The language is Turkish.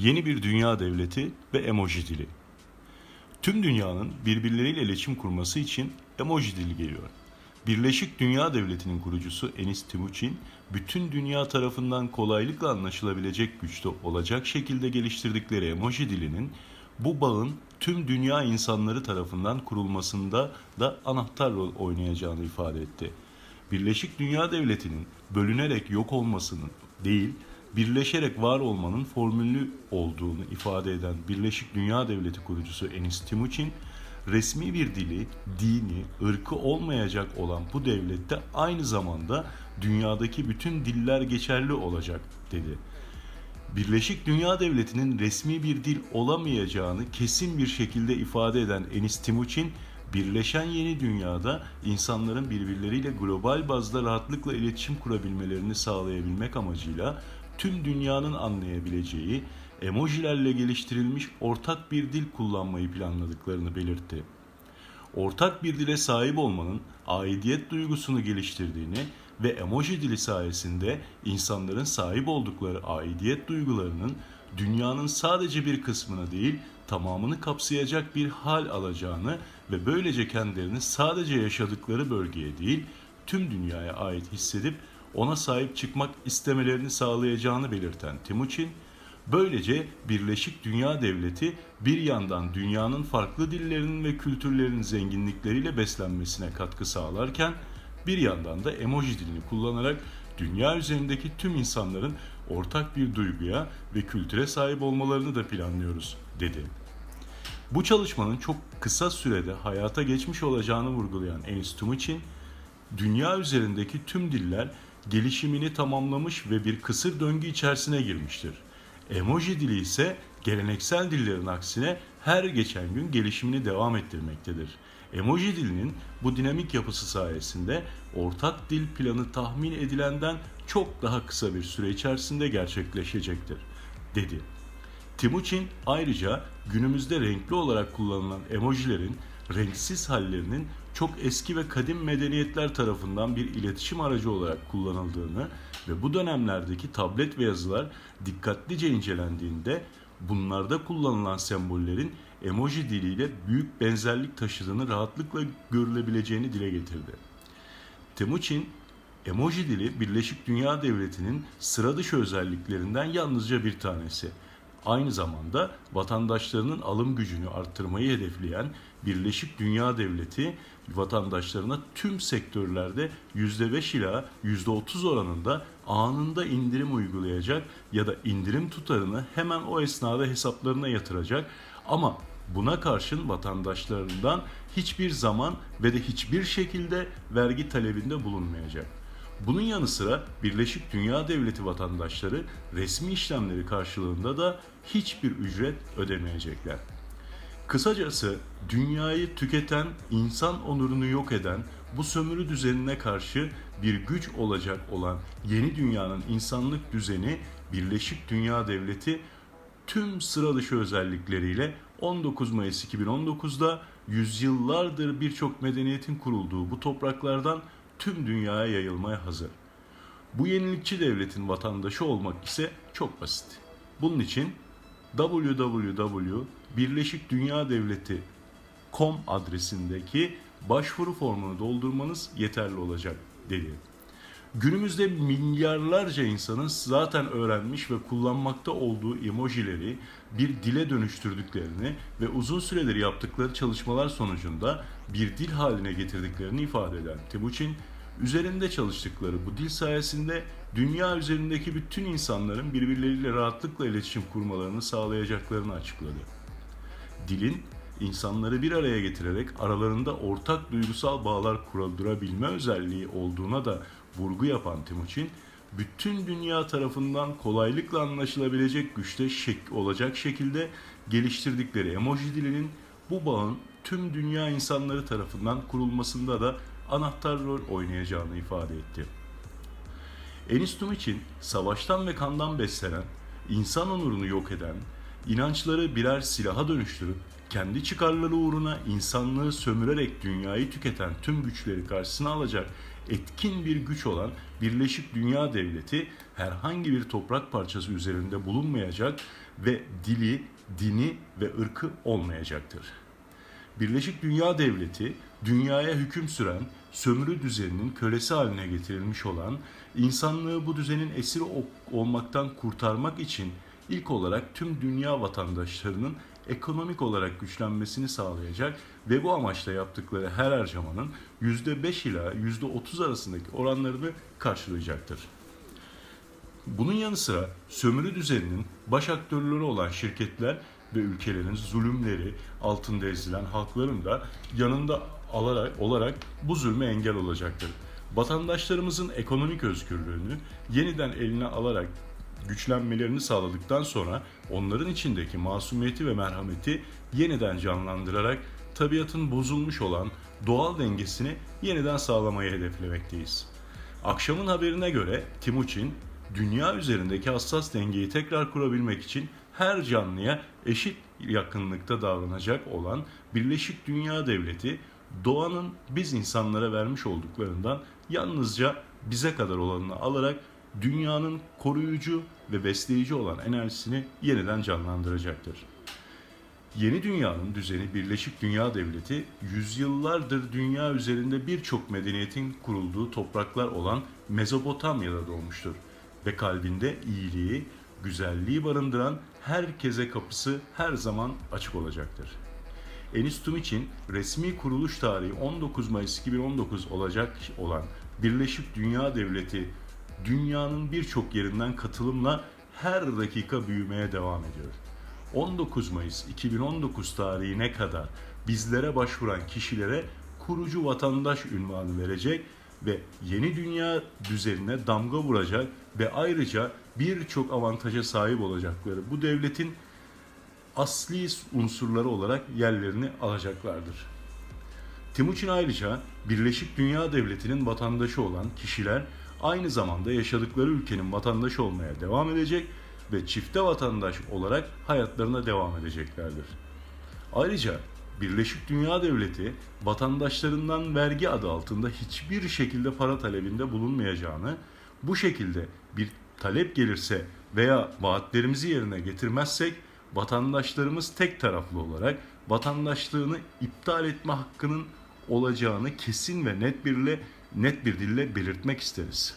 Yeni bir dünya devleti ve emoji dili. Tüm dünyanın birbirleriyle iletişim kurması için emoji dili geliyor. Birleşik Dünya Devleti'nin kurucusu Enis Timuçin, bütün dünya tarafından kolaylıkla anlaşılabilecek güçte olacak şekilde geliştirdikleri emoji dilinin bu bağın tüm dünya insanları tarafından kurulmasında da anahtar rol oynayacağını ifade etti. Birleşik Dünya Devleti'nin bölünerek yok olmasının değil, birleşerek var olmanın formülü olduğunu ifade eden Birleşik Dünya Devleti kurucusu Enis Timuçin, resmi bir dili, dini, ırkı olmayacak olan bu devlette aynı zamanda dünyadaki bütün diller geçerli olacak dedi. Birleşik Dünya Devleti'nin resmi bir dil olamayacağını kesin bir şekilde ifade eden Enis Timuçin, birleşen yeni dünyada insanların birbirleriyle global bazda rahatlıkla iletişim kurabilmelerini sağlayabilmek amacıyla tüm dünyanın anlayabileceği emojilerle geliştirilmiş ortak bir dil kullanmayı planladıklarını belirtti. Ortak bir dile sahip olmanın aidiyet duygusunu geliştirdiğini ve emoji dili sayesinde insanların sahip oldukları aidiyet duygularının dünyanın sadece bir kısmını değil tamamını kapsayacak bir hal alacağını ve böylece kendilerini sadece yaşadıkları bölgeye değil tüm dünyaya ait hissedip ona sahip çıkmak istemelerini sağlayacağını belirten Timuçin, Böylece Birleşik Dünya Devleti bir yandan dünyanın farklı dillerinin ve kültürlerinin zenginlikleriyle beslenmesine katkı sağlarken bir yandan da emoji dilini kullanarak dünya üzerindeki tüm insanların ortak bir duyguya ve kültüre sahip olmalarını da planlıyoruz dedi. Bu çalışmanın çok kısa sürede hayata geçmiş olacağını vurgulayan Enis Timuçin, dünya üzerindeki tüm diller gelişimini tamamlamış ve bir kısır döngü içerisine girmiştir. Emoji dili ise geleneksel dillerin aksine her geçen gün gelişimini devam ettirmektedir. Emoji dilinin bu dinamik yapısı sayesinde ortak dil planı tahmin edilenden çok daha kısa bir süre içerisinde gerçekleşecektir, dedi. Timuçin ayrıca günümüzde renkli olarak kullanılan emojilerin renksiz hallerinin çok eski ve kadim medeniyetler tarafından bir iletişim aracı olarak kullanıldığını ve bu dönemlerdeki tablet ve yazılar dikkatlice incelendiğinde bunlarda kullanılan sembollerin emoji diliyle büyük benzerlik taşıdığını rahatlıkla görülebileceğini dile getirdi. Timuçin, emoji dili Birleşik Dünya Devleti'nin sıra dışı özelliklerinden yalnızca bir tanesi. Aynı zamanda vatandaşlarının alım gücünü arttırmayı hedefleyen Birleşik Dünya Devleti vatandaşlarına tüm sektörlerde %5 ila %30 oranında anında indirim uygulayacak ya da indirim tutarını hemen o esnada hesaplarına yatıracak ama buna karşın vatandaşlarından hiçbir zaman ve de hiçbir şekilde vergi talebinde bulunmayacak. Bunun yanı sıra Birleşik Dünya Devleti vatandaşları resmi işlemleri karşılığında da hiçbir ücret ödemeyecekler. Kısacası dünyayı tüketen, insan onurunu yok eden bu sömürü düzenine karşı bir güç olacak olan yeni dünyanın insanlık düzeni Birleşik Dünya Devleti tüm sıra dışı özellikleriyle 19 Mayıs 2019'da yüzyıllardır birçok medeniyetin kurulduğu bu topraklardan tüm dünyaya yayılmaya hazır. Bu yenilikçi devletin vatandaşı olmak ise çok basit. Bunun için www.birleşikdünyadevleti.com adresindeki başvuru formunu doldurmanız yeterli olacak dedi. Günümüzde milyarlarca insanın zaten öğrenmiş ve kullanmakta olduğu emojileri bir dile dönüştürdüklerini ve uzun süredir yaptıkları çalışmalar sonucunda bir dil haline getirdiklerini ifade eden Timuçin, üzerinde çalıştıkları bu dil sayesinde dünya üzerindeki bütün insanların birbirleriyle rahatlıkla iletişim kurmalarını sağlayacaklarını açıkladı. Dilin insanları bir araya getirerek aralarında ortak duygusal bağlar kurabilme özelliği olduğuna da vurgu yapan Timuçin, bütün dünya tarafından kolaylıkla anlaşılabilecek güçte şek olacak şekilde geliştirdikleri emoji dilinin bu bağın tüm dünya insanları tarafından kurulmasında da anahtar rol oynayacağını ifade etti. Enis Timuçin, savaştan ve kandan beslenen, insan onurunu yok eden, inançları birer silaha dönüştürüp kendi çıkarları uğruna insanlığı sömürerek dünyayı tüketen tüm güçleri karşısına alacak etkin bir güç olan Birleşik Dünya Devleti herhangi bir toprak parçası üzerinde bulunmayacak ve dili, dini ve ırkı olmayacaktır. Birleşik Dünya Devleti, dünyaya hüküm süren, sömürü düzeninin kölesi haline getirilmiş olan, insanlığı bu düzenin esiri ol- olmaktan kurtarmak için ilk olarak tüm dünya vatandaşlarının ekonomik olarak güçlenmesini sağlayacak ve bu amaçla yaptıkları her harcamanın %5 ila %30 arasındaki oranlarını karşılayacaktır. Bunun yanı sıra sömürü düzeninin baş aktörleri olan şirketler ve ülkelerin zulümleri altında ezilen halkların da yanında alarak, olarak bu zulme engel olacaktır. Vatandaşlarımızın ekonomik özgürlüğünü yeniden eline alarak güçlenmelerini sağladıktan sonra onların içindeki masumiyeti ve merhameti yeniden canlandırarak tabiatın bozulmuş olan doğal dengesini yeniden sağlamayı hedeflemekteyiz. Akşamın haberine göre Timuçin, dünya üzerindeki hassas dengeyi tekrar kurabilmek için her canlıya eşit yakınlıkta davranacak olan Birleşik Dünya Devleti, doğanın biz insanlara vermiş olduklarından yalnızca bize kadar olanını alarak dünyanın koruyucu ve besleyici olan enerjisini yeniden canlandıracaktır. Yeni dünyanın düzeni Birleşik Dünya Devleti, yüzyıllardır dünya üzerinde birçok medeniyetin kurulduğu topraklar olan Mezopotamya'da doğmuştur ve kalbinde iyiliği, güzelliği barındıran herkese kapısı her zaman açık olacaktır. Enistum için resmi kuruluş tarihi 19 Mayıs 2019 olacak olan Birleşik Dünya Devleti dünyanın birçok yerinden katılımla her dakika büyümeye devam ediyor. 19 Mayıs 2019 tarihine kadar bizlere başvuran kişilere kurucu vatandaş ünvanı verecek ve yeni dünya düzenine damga vuracak ve ayrıca birçok avantaja sahip olacakları bu devletin asli unsurları olarak yerlerini alacaklardır. Timuçin ayrıca Birleşik Dünya Devleti'nin vatandaşı olan kişiler aynı zamanda yaşadıkları ülkenin vatandaşı olmaya devam edecek ve çifte vatandaş olarak hayatlarına devam edeceklerdir. Ayrıca Birleşik Dünya Devleti vatandaşlarından vergi adı altında hiçbir şekilde para talebinde bulunmayacağını, bu şekilde bir talep gelirse veya vaatlerimizi yerine getirmezsek vatandaşlarımız tek taraflı olarak vatandaşlığını iptal etme hakkının olacağını kesin ve net birle net bir dille belirtmek isteriz.